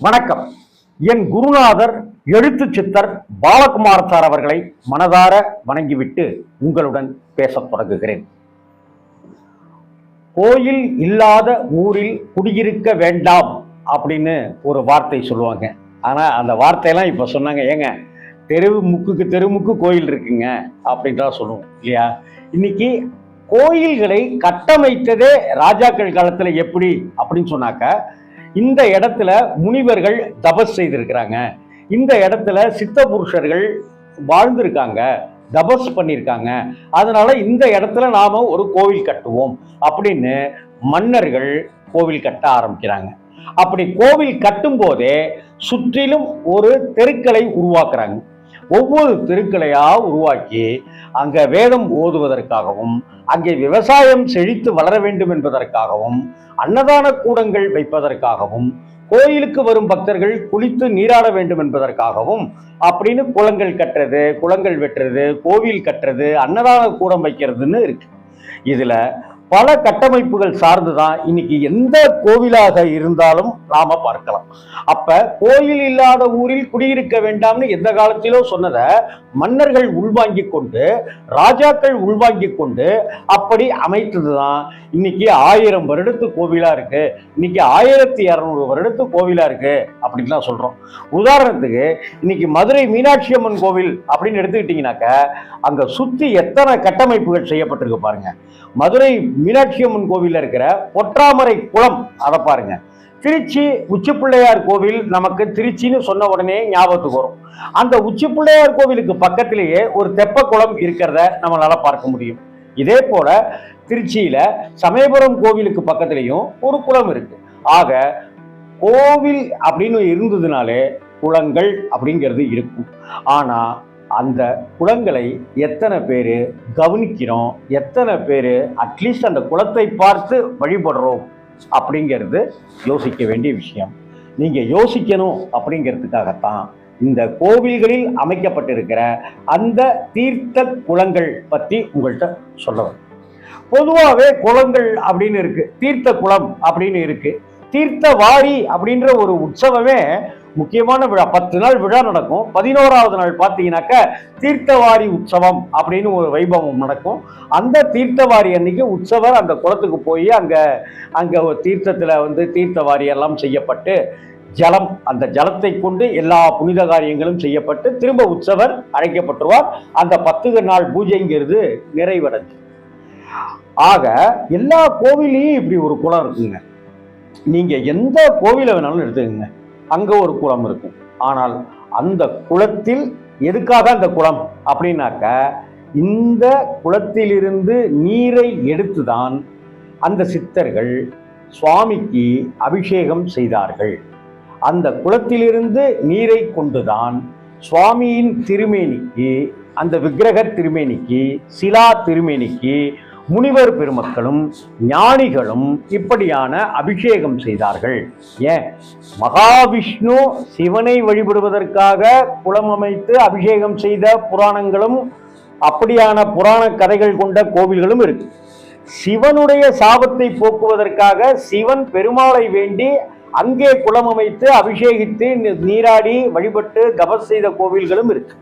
வணக்கம். என் குருநாதர் எழுத்து சித்தர் பாலகுமார் சார் அவர்களை மனதார வணங்கிவிட்டு உங்களுடன் பேசத் தொடங்குகிறேன். கோயில் இல்லாத ஊரில் குடியிருக்க வேண்டாம் அப்படின்னு ஒரு வார்த்தை சொல்லுவாங்க. ஆனால் அந்த வார்த்தையெல்லாம் இப்போ சொன்னாங்க ஏங்க தெரு முக்குக்கு தெருமுக்கு கோயில் இருக்குங்க அப்படின்றா சொல்லுவோம் இல்லையா? இன்னைக்கு கோயில்களை கட்டமைத்ததே ராஜாக்கள் காலத்தில் எப்படி அப்படின்னு சொன்னாக்க இந்த இடத்துல முனிவர்கள் தபஸ் செய்திருக்கிறாங்க. இந்த இடத்துல சித்த புருஷர்கள் வாழ்ந்திருக்காங்க தபஸ் பண்ணியிருக்காங்க அதனால இந்த இடத்துல நாம ஒரு கோவில் கட்டுவோம் அப்படின்னு மன்னர்கள் கோவில் கட்ட ஆரம்பிக்கிறாங்க. அப்படி கோவில் கட்டும் போதே சுற்றிலும் ஒரு தெருக்களை உருவாக்குறாங்க. ஒவ்வொரு தெருக்களையா உருவாக்கி அங்க வேதம் ஓதுவதற்காகவும் அங்கே விவசாயம் செழித்து வளர வேண்டும் என்பதற்காகவும் அன்னதான கூடங்கள் வைப்பதற்காகவும் கோயிலுக்கு வரும் பக்தர்கள் குளித்து நீராட வேண்டும் என்பதற்காகவும் அப்படின்னு குளங்கள் கட்டுறது குளங்கள் வெட்டுறது கோவில் கட்டுறது அன்னதான கூடம் வைக்கிறதுன்னு இருக்கு. இதுல பல கட்டமைப்புகள் சார்ந்துதான் இன்னைக்கு எந்த கோவிலாக இருந்தாலும் நாம பார்க்கலாம். அப்ப கோயில் இல்லாத ஊரில் குடியிருக்க வேண்டாம்னு எந்த காலத்திலோ சொன்னதை மன்னர்கள் உள்வாங்கி கொண்டு ராஜாக்கள் உள்வாங்கிக் கொண்டு அப்படி அமைத்ததுதான் இன்னைக்கு ஆயிரம் வருடத்து கோவிலா இருக்கு இன்னைக்கு ஆயிரத்தி இரநூறு வருடத்து கோவிலா இருக்கு அப்படின்லாம் சொல்றோம். உதாரணத்துக்கு இன்னைக்கு மதுரை மீனாட்சி அம்மன் கோவில் அப்படின்னு எடுத்துக்கிட்டீங்கன்னாக்க அங்க சுத்தி எத்தனை கட்டமைப்புகள் செய்யப்பட்டிருக்கு பாருங்க. மதுரை மீனாட்சி அம்மன் இருக்கிற பொற்றாமரை குளம் அதை பாருங்க. திருச்சி உச்சிப்பிள்ளையார் கோவில் நமக்கு திருச்சின்னு சொன்ன உடனே ஞாபகத்துக்கு வரும். அந்த உச்சிப்பிள்ளையார் கோவிலுக்கு பக்கத்திலேயே ஒரு தெப்ப குளம் இருக்கிறத நம்மளால பார்க்க முடியும். இதே போல திருச்சியில சமயபுரம் கோவிலுக்கு பக்கத்திலையும் ஒரு குளம் இருக்கு. ஆக கோவில் அப்படின்னு இருந்ததுனாலே குளங்கள் அப்படிங்கிறது இருக்கும். ஆனா அந்த குளங்களை எத்தனை பேர் கவனிக்கிறோம் எத்தனை பேர் அட்லீஸ்ட் அந்த குளத்தை பார்த்து வழிபடுறோம் அப்படிங்கிறது யோசிக்க வேண்டிய விஷயம். நீங்கள் யோசிக்கணும் அப்படிங்கிறதுக்காகத்தான் இந்த கோவில்களில் அமைக்கப்பட்டிருக்கிற அந்த தீர்த்த குளங்கள் பற்றி உங்கள்கிட்ட சொல்ல பொதுவாகவே குளங்கள் அப்படின்னு இருக்குது தீர்த்த குளம் அப்படின்னு இருக்குது தீர்த்த வாரி அப்படின்ற ஒரு உற்சவமே முக்கியமான விழா. பத்து நாள் விழா நடக்கும். பதினோராவது நாள் பார்த்தீங்கன்னாக்க தீர்த்தவாரி உற்சவம் அப்படின்னு ஒரு வைபவம் நடக்கும். அந்த தீர்த்தவாரி அன்னைக்கு உற்சவர் அந்த குளத்துக்கு போய் அங்கே அங்கே ஒரு வந்து தீர்த்தவாரி எல்லாம் செய்யப்பட்டு ஜலம் அந்த ஜலத்தை கொண்டு எல்லா புனித காரியங்களும் செய்யப்பட்டு திரும்ப உற்சவர் அழைக்கப்பட்டுருவார். அந்த பத்து நாள் பூஜைங்கிறது நிறைவடைஞ்சு. ஆக எல்லா கோவிலையும் இப்படி ஒரு குளம் இருக்குங்க. நீங்கள் எந்த கோவிலை வேணாலும் எடுத்துக்கோங்க. அங்கே ஒரு குளம் இருக்கும். ஆனால் அந்த குளத்தில் எதுக்காக அந்த குளம்? அப்படின்னாக்க இந்த குளத்திலிருந்து நீரை எடுத்துதான் அந்த சித்தர்கள் சுவாமிக்கு அபிஷேகம் செய்தார்கள். அந்த குளத்திலிருந்து நீரை கொண்டுதான் சுவாமியின் திருமேனிக்கு அந்த விக்கிரக திருமேனிக்கு சிலா திருமேனிக்கு முனிவர் பெருமக்களும் ஞானிகளும் இப்படியான அபிஷேகம் செய்தார்கள். ஏன்? மகாவிஷ்ணு சிவனை வழிபடுவதற்காக குளம் அமைத்து அபிஷேகம் செய்த புராணங்களும் அப்படியான புராண கதைகள் கொண்ட கோவில்களும் இருக்கு. சிவனுடைய சாபத்தை போக்குவதற்காக சிவன் பெருமாளை வேண்டி அங்கே குளம் அமைத்து அபிஷேகித்து நீராடி வழிபட்டு தபஸ் செய்த கோவில்களும் இருக்கு.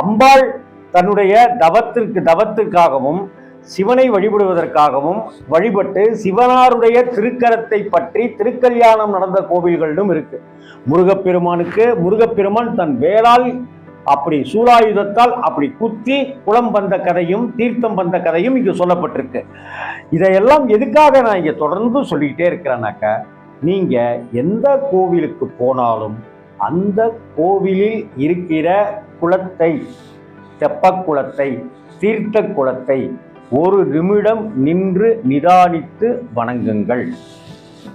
அம்பாள் தன்னுடைய தவத்திற்கு தவத்திற்காகவும் சிவனை வழிபடுவதற்காகவும் வழிபட்டு சிவனாருடைய திருக்கரத்தை பற்றி திருக்கல்யாணம் நடந்த கோவில்களிலும் இருக்கு. முருகப்பெருமானுக்கு முருகப்பெருமான் தன் வேளால் அப்படி சூலாயுதத்தால் அப்படி குத்தி குளம் வந்த கதையும் தீர்த்தம் வந்த கதையும் இங்கு சொல்லப்பட்டிருக்கு. இதையெல்லாம் எதுக்காக நான் இங்கே தொடர்ந்து சொல்லிக்கிட்டே இருக்கிறேன்னாக்க நீங்கள் எந்த கோவிலுக்கு போனாலும் அந்த கோவிலில் இருக்கிற குளத்தை தெப்ப குளத்தை தீர்த்த குளத்தை ஒரு நிமிடம் நின்று நிதானித்து வணங்குங்கள்.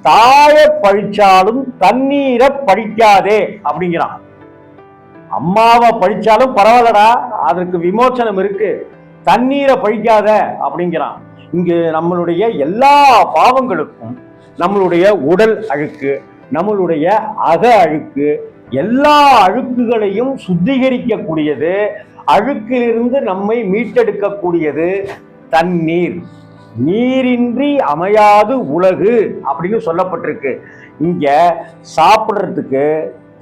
தாய பழிச்சாலும் தண்ணீரை பழிக்காதே அப்படிங்கிறான். அம்மாவை பழிச்சாலும் பரவாயில்லடா அதற்கு விமோச்சனம் இருக்கு. தண்ணீரை பழிக்காத அப்படிங்கிறான். இங்கு நம்மளுடைய எல்லா பாவங்களுக்கும் நம்மளுடைய உடல் அழுக்கு நம்மளுடைய அக அழுக்கு எல்லா அழுக்குகளையும் சுத்திகரிக்கக்கூடியது அழுக்கிலிருந்து நம்மை மீட்டெடுக்கக்கூடியது தண்ணீர். நீரின்றி அமையாது உலகு அப்படின்னு சொல்லப்பட்டிருக்கு. இங்க சாப்பிட்றதுக்கு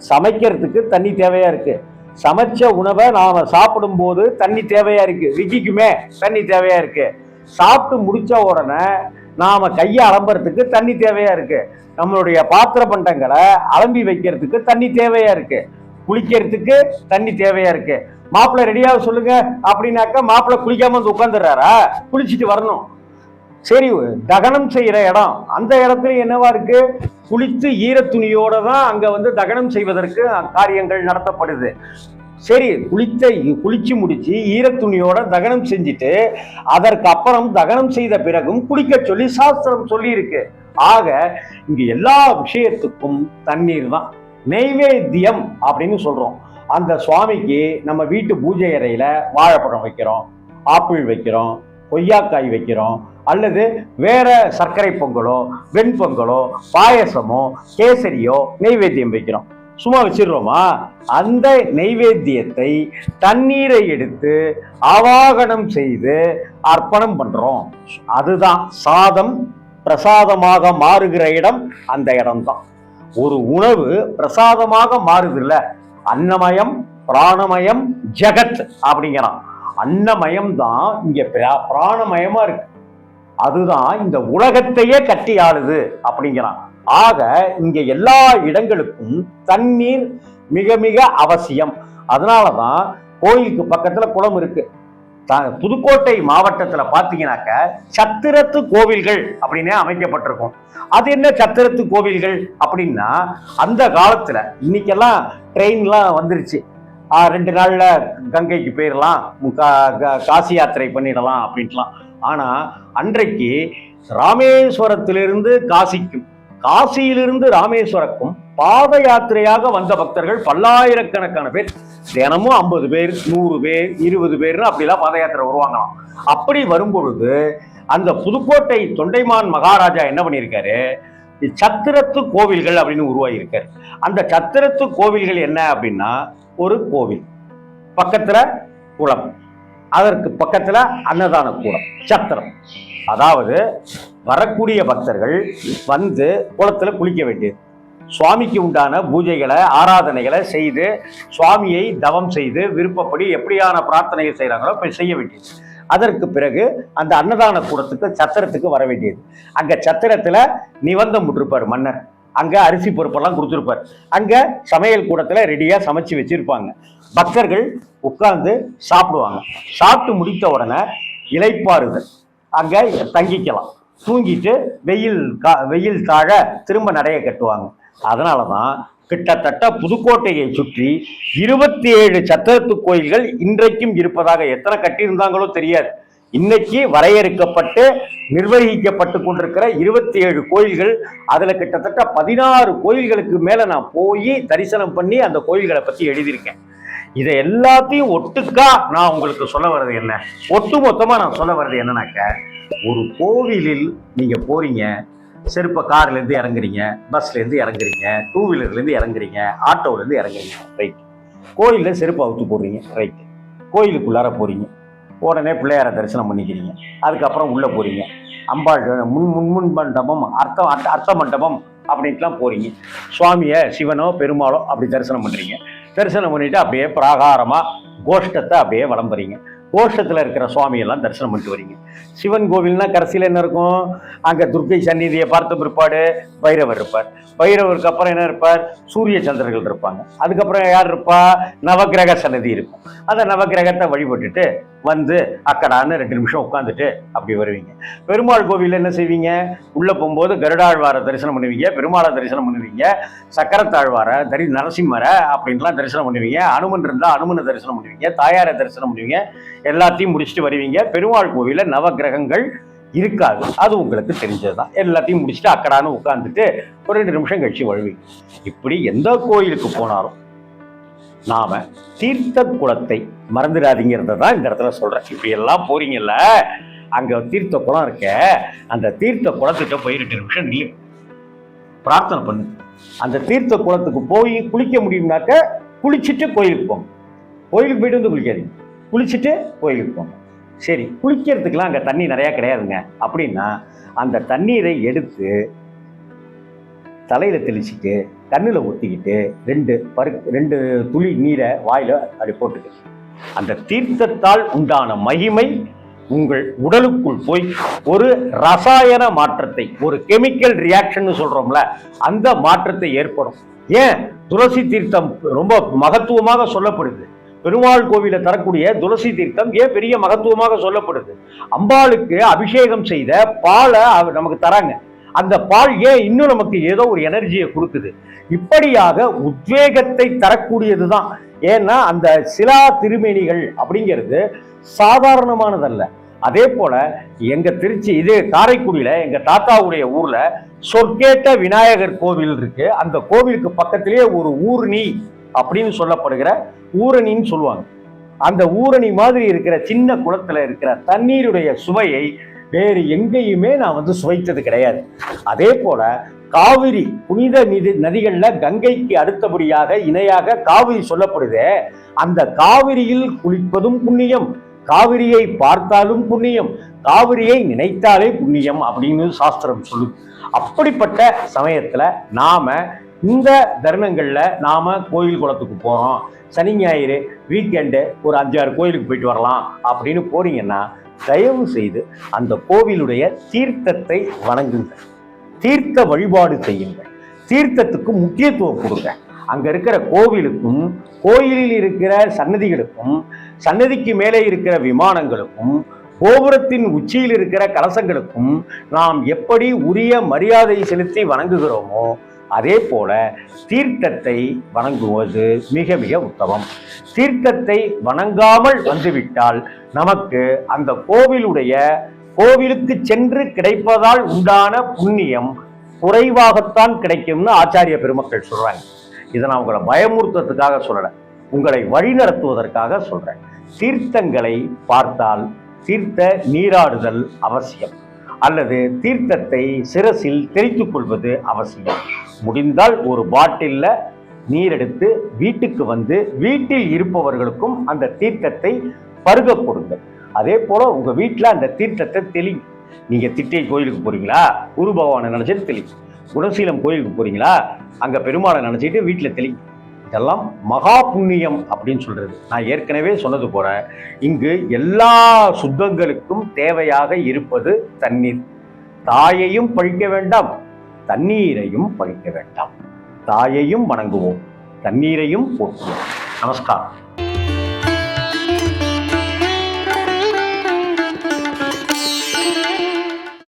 சமைக்கிறதுக்கு தண்ணி தேவையா இருக்கு. சமைச்ச உணவை நாம சாப்பிடும்போது தண்ணி தேவையா இருக்கு. விக்கிக்குமே தண்ணி தேவையா இருக்கு. சாப்பிட்டு முடிச்ச உடனே நாம கையை அலம்புறதுக்கு தண்ணி தேவையா இருக்கு. நம்மளுடைய பாத்திர பண்டங்களை அலம்பி வைக்கிறதுக்கு தண்ணி தேவையா இருக்கு. குளிக்கிறதுக்கு தண்ணி தேவையா இருக்கு. மாப்பிள்ளை ரெடியாக சொல்லுங்க அப்படின்னாக்கா மாப்பிள்ளை குளிக்காம வந்து உட்காந்துடுறாரா குளிச்சுட்டு வரணும். சரி தகனம் செய்யற இடம். அந்த இடத்துல என்னவா இருக்கு? குளித்து ஈரத்துணியோட தான் அங்க வந்து தகனம் செய்வதற்கு காரியங்கள் நடத்தப்படுது. சரி குளித்த குளிச்சு முடிச்சு ஈரத்துணியோட தகனம் செஞ்சுட்டு அதற்கு அப்புறம் தகனம் செய்த பிறகும் குளிக்க சொல்லி சாஸ்திரம் சொல்லியிருக்கு. ஆக இங்க எல்லா விஷயத்துக்கும் தண்ணீர் தான். நெய்வேத்தியம் அப்படின்னு சொல்றோம். அந்த சுவாமிக்கு நம்ம வீட்டு பூஜை அறையில் வாழைப்பழம் வைக்கிறோம் ஆப்பிள் வைக்கிறோம் கொய்யாக்காய் வைக்கிறோம் அல்லது வேற சர்க்கரை பொங்கலோ வெண்பொங்கலோ பாயசமோ கேசரியோ நெய்வேத்தியம் வைக்கிறோம். சும்மா வச்சிடுறோமா? அந்த நெய்வேத்தியத்தை தண்ணீரை எடுத்து அவாகனம் செய்து அர்ப்பணம் பண்றோம். அதுதான் சாதம் பிரசாதமாக மாறுகிற இடம் அந்த இடம்தான். ஒரு உணவு பிரசாதமாக மாறுதுல்ல. அன்னமயம் பிராணமயம் ஜெகத் அப்படிங்கிறான். அன்னமயம் தான் இங்க பிரா- பிராணமயமா இருக்கு. அதுதான் இந்த உலகத்தையே கட்டி ஆளுது அப்படிங்கிறான். ஆக இங்க எல்லா இடங்களுக்கும் தண்ணீர் மிக மிக அவசியம். அதனாலதான் கோயிலுக்கு பக்கத்துல குளம் இருக்கு. புதுக்கோட்டை மாவட்டத்தில் பார்த்தீங்கன்னாக்க சத்திரத்து கோவில்கள் அப்படின்னே அமைக்கப்பட்டிருக்கும். அது என்ன சத்திரத்து கோவில்கள் அப்படின்னா அந்த காலத்தில் இன்னைக்கெல்லாம் ட்ரெயின்லாம் வந்துருச்சு. ரெண்டு நாளில் கங்கைக்கு போயிடலாம் கா- கா- காசி யாத்திரை பண்ணிடலாம் அப்படின்ட்டுலாம். ஆனால் அன்றைக்கு ராமேஸ்வரத்திலிருந்து காசிக்கும் காசியிலிருந்து ராமேஸ்வரக்கும் பாத யாத்திரையாக வந்த பக்தர்கள் பல்லாயிரக்கணக்கான பேர். தினமும் ஐம்பது பேர் நூறு பேர் இருபது பேர்னு அப்படிலாம் பாத யாத்திரை வருவாங்களாம். அப்படி வரும்பொழுது அந்த புதுக்கோட்டை தொண்டைமான் மகாராஜா என்ன பண்ணியிருக்காரு? சத்திரத்து கோவில்கள் அப்படின்னு உருவாகியிருக்காரு. அந்த சத்திரத்து கோவில்கள் என்ன அப்படின்னா ஒரு கோவில். பக்கத்துல குளம். அதற்கு பக்கத்துல அன்னதான கூடம் சத்திரம். அதாவது வரக்கூடிய பக்தர்கள் வந்து குளத்துல குளிக்க வேண்டியது. சுவாமிக்கு உண்டான பூஜைகளை ஆராதனைகளை செய்து சுவாமியை தவம் செய்து விருப்பப்படி எப்படியான பிரார்த்தனைகள் செய்கிறாங்களோ போய் செய்ய வேண்டியது. அதற்கு பிறகு அந்த அன்னதான கூடத்துக்கு சத்திரத்துக்கு வர வேண்டியது. அங்கே சத்திரத்தில் நிபந்தம் விட்டுருப்பார் மன்னர். அங்கே அரிசி பொறுப்பெல்லாம் கொடுத்துருப்பார். அங்கே சமையல் கூடத்தில் ரெடியாக சமைச்சு வச்சுருப்பாங்க. பக்தர்கள் உட்கார்ந்து சாப்பிடுவாங்க. சாப்பிட்டு முடித்த உடனே இலைப்பாறுதல் அங்கே தங்கிக்கலாம். தூங்கிட்டு வெயில் கா வெயில் தாழ திரும்ப நடைய கட்டுவாங்க. அதனால தான் கிட்டத்தட்ட புதுக்கோட்டையை சுற்றி இருபத்தி ஏழு சத்திரத்து கோயில்கள் இன்றைக்கும் இருப்பதாக எத்தனை கட்டியிருந்தாங்களோ தெரியாது. இன்னைக்கு வரையறுக்கப்பட்டு நிர்வகிக்கப்பட்டு கொண்டிருக்கிற இருபத்தி ஏழு கோயில்கள் அதில் கிட்டத்தட்ட பதினாறு கோயில்களுக்கு மேலே நான் போய் தரிசனம் பண்ணி அந்த கோயில்களை பற்றி எழுதியிருக்கேன். இதை எல்லாத்தையும் ஒட்டுக்கா நான் உங்களுக்கு சொல்ல வர்றது என்ன? ஒட்டு மொத்தமாக நான் சொல்ல வர்றது என்னன்னாக்க ஒரு கோவிலில் நீங்கள் போறீங்க செருப்ப கார்லேருந்து இறங்குறீங்க பஸ்லேருந்து இறங்குறீங்க டூ வீலர்லேருந்து இறங்குறீங்க ஆட்டோவிலேருந்து இறங்குறீங்க. ரைட் கோயில்ல செருப்பு அவுத்து போடுறீங்க. ரைட் கோயிலுக்குள்ளார போகிறீங்க உடனே பிள்ளையார தரிசனம் பண்ணிக்கிறீங்க. அதுக்கப்புறம் உள்ளே போகிறீங்க அம்பாள் முன் முன் முன் மண்டபம் அர்த்த அர்த்த- அர்த்த மண்டபம் அப்படின்ட்டுலாம் போகிறீங்க சுவாமியை சிவனோ பெருமாளோ அப்படி தரிசனம் பண்ணுறீங்க தரிசனம் பண்ணிவிட்டு அப்படியே பிராகாரமாக கோஷ்டத்தை அப்படியே வளம்புறீங்க. கோஷத்தில் இருக்கிற சுவாமியெல்லாம் தரிசனம் பண்ணிட்டு வரீங்க. சிவன் கோவில்னா கடைசியில் என்ன இருக்கும்? அங்கே துர்க்கை சந்நிதியை பார்த்த பிற்பாடு பைரவர் இருப்பார். பைரவருக்கு அப்புறம் என்ன இருப்பார்? சூரிய சந்திரர்கள் இருப்பாங்க. அதுக்கப்புறம் யார் இருப்பா? நவக்கிரக சன்னதி இருக்கும். அந்த நவக்கிரகத்தை வழிபட்டுட்டு வந்து அக்கடான்னு ரெண்டு நிமிஷம் உட்காந்துட்டு அப்படி வருவீங்க. பெருமாள் கோவிலில் என்ன செய்வீங்க? உள்ளே போகும்போது கருடாழ்வாரை தரிசனம் பண்ணுவீங்க பெருமாளை தரிசனம் பண்ணுவீங்க சக்கரத்தாழ்வாரை தரி நரசிம்மரை அப்படின்லாம் தரிசனம் பண்ணுவீங்க அனுமன் இருந்தால் அனுமனை தரிசனம் பண்ணுவீங்க தாயாரை தரிசனம் பண்ணுவீங்க எல்லாத்தையும் முடிச்சுட்டு வருவீங்க. பெருமாள் கோவிலில் நவக்கிரகங்கள் இருக்காது. அது உங்களுக்கு தெரிஞ்சது தான் எல்லாத்தையும் முடிச்சுட்டு அக்கடான்னு உட்காந்துட்டு ஒரு ரெண்டு நிமிஷம் கழிச்சு வழுவி இப்படி எந்த கோயிலுக்கு போனாலும் நாம தீர்த்த குளத்தை மறந்துடாதீங்கிறத தான் இந்த இடத்துல சொல்றேன். இப்படி எல்லாம் போறீங்கல்ல அங்க தீர்த்த குளம் இருக்க அந்த தீர்த்த குளத்துக்கிட்ட போய் ரெண்டு நிமிஷம் நில்லு. பிரார்த்தனை பண்ணு. அந்த தீர்த்த குளத்துக்கு போய் குளிக்க முடியும்னாக்க குளிச்சுட்டு கோயிலுக்கு போங்க. கோயிலுக்கு போயிட்டு வந்து குளிக்காதீங்க. குளிச்சுட்டு கோயிலுக்கு போங்க. சரி குளிக்கிறதுக்கெலாம் அங்கே தண்ணி நிறையா கிடையாதுங்க. அப்படின்னா அந்த தண்ணீரை எடுத்து தலையில் தெளிச்சுட்டு கண்ணில் ஊற்றிக்கிட்டு ரெண்டு பரு ரெண்டு துளி நீரை வாயில் அப்படி போட்டுக்கு. அந்த தீர்த்தத்தால் உண்டான மகிமை உங்கள் உடலுக்குள் போய் ஒரு ரசாயன மாற்றத்தை ஒரு கெமிக்கல் ரியாக்ஷன் சொல்றோம்ல அந்த மாற்றத்தை ஏற்படும். ஏன்? துளசி தீர்த்தம் ரொம்ப மகத்துவமாக சொல்லப்படுது. பெருமாள் கோவில தரக்கூடிய துளசி தீர்த்தம் ஏன் பெரிய மகத்துவமாக சொல்லப்படுது? அம்பாளுக்கு அபிஷேகம் செய்த பாலை அவ- நமக்கு தராங்க. அந்த பால் ஏன் இன்னும் நமக்கு ஏதோ ஒரு எனர்ஜியை கொடுக்குது? இப்படியாக உத்வேகத்தை தரக்கூடியது தான் ஏன்னா அந்த சிலா திருமேனிகள் அப்படிங்கிறது சாதாரணமானதல்ல. அதே போல எங்க திருச்சி இது காரைக்குடியில எங்க தாத்தாவுடைய ஊர்ல சொற்கேட்ட விநாயகர் கோவில் இருக்கு. அந்த கோவிலுக்கு பக்கத்திலேயே ஒரு ஊரணி அப்படின்னு சொல்லப்படுகிற ஊரணின்னு சொல்லுவாங்க. அந்த ஊரணி மாதிரி இருக்கிற சின்ன குளத்துல இருக்கிற தண்ணீருடைய சுவையை வேறு எங்கேயுமே நான் வந்து சுவைத்தது கிடையாது. அதே போல காவிரி புனித நிதி நதிகளில் கங்கைக்கு அடுத்தபடியாக இணையாக காவிரி சொல்லப்படுதே அந்த காவிரியில் குளிப்பதும் புண்ணியம் காவிரியை பார்த்தாலும் புண்ணியம் காவிரியை நினைத்தாலே புண்ணியம் அப்படின்னு சாஸ்திரம் சொல்லுது. அப்படிப்பட்ட சமயத்தில் நாம இந்த தருணங்களில் நாம கோயில் குளத்துக்கு போகிறோம் சனி ஞாயிறு வீக்கெண்டு ஒரு அஞ்சாறு கோயிலுக்கு போயிட்டு வரலாம் அப்படின்னு போறீங்கன்னா தயவு செய்து அந்த கோவிலுடைய தீர்த்தத்தை வணங்குங்கள். தீர்த்த வழிபாடு செய்யுங்கள். தீர்த்தத்துக்கு முக்கியத்துவம் கொடுங்க. அங்க இருக்கிற கோவிலுக்கும் கோயிலில் இருக்கிற சன்னதிகளுக்கும் சன்னதிக்கு மேலே இருக்கிற விமானங்களுக்கும் கோபுரத்தின் உச்சியில் இருக்கிற கலசங்களுக்கும் நாம் எப்படி உரிய மரியாதை செலுத்தி வணங்குகிறோமோ அதே போல தீர்த்தத்தை வணங்குவது மிக மிக உத்தமம். தீர்த்தத்தை வணங்காமல் வந்துவிட்டால் நமக்கு அந்த கோவிலுடைய கோவிலுக்கு சென்று கிடைப்பதால் உண்டான புண்ணியம் குறைவாகத்தான் கிடைக்கும்னு ஆச்சாரிய பெருமக்கள் சொல்றாங்க. இதை நான் உங்களை பயமுறுத்துறதுக்காக சொல்லலை உங்களை வழிநடத்துவதற்காக சொல்றேன். தீர்த்தங்களை பார்த்தால் தீர்த்த நீராடுதல் அவசியம் அல்லது தீர்த்தத்தை சிரசில் தெரித்துக் கொள்வது அவசியம். முடிந்தால் ஒரு பாட்டிலில் நீர் எடுத்து வீட்டுக்கு வந்து வீட்டில் இருப்பவர்களுக்கும் அந்த தீர்த்தத்தை பருக கொடுங்க. அதே போல உங்கள் வீட்டில் அந்த தீர்த்தத்தை தெளி நீங்கள் திட்டை கோயிலுக்கு போகிறீங்களா குரு பகவானை நினைச்சிட்டு தெளி குணசீலம் கோயிலுக்கு போகிறீங்களா அங்கே பெருமாளை நினச்சிட்டு வீட்டில் தெளி இதெல்லாம் மகா புண்ணியம் அப்படின்னு சொல்கிறது நான் ஏற்கனவே சொன்னது போல இங்கு எல்லா சுத்தங்களுக்கும் தேவையாக இருப்பது தண்ணீர். தாயையும் பழிக்க வேண்டாம். தண்ணீரையும் பழிக்க வேண்டாம். தாயையும் வணங்குவோம். தண்ணீரையும் போற்றுவோம். நமஸ்காரம்.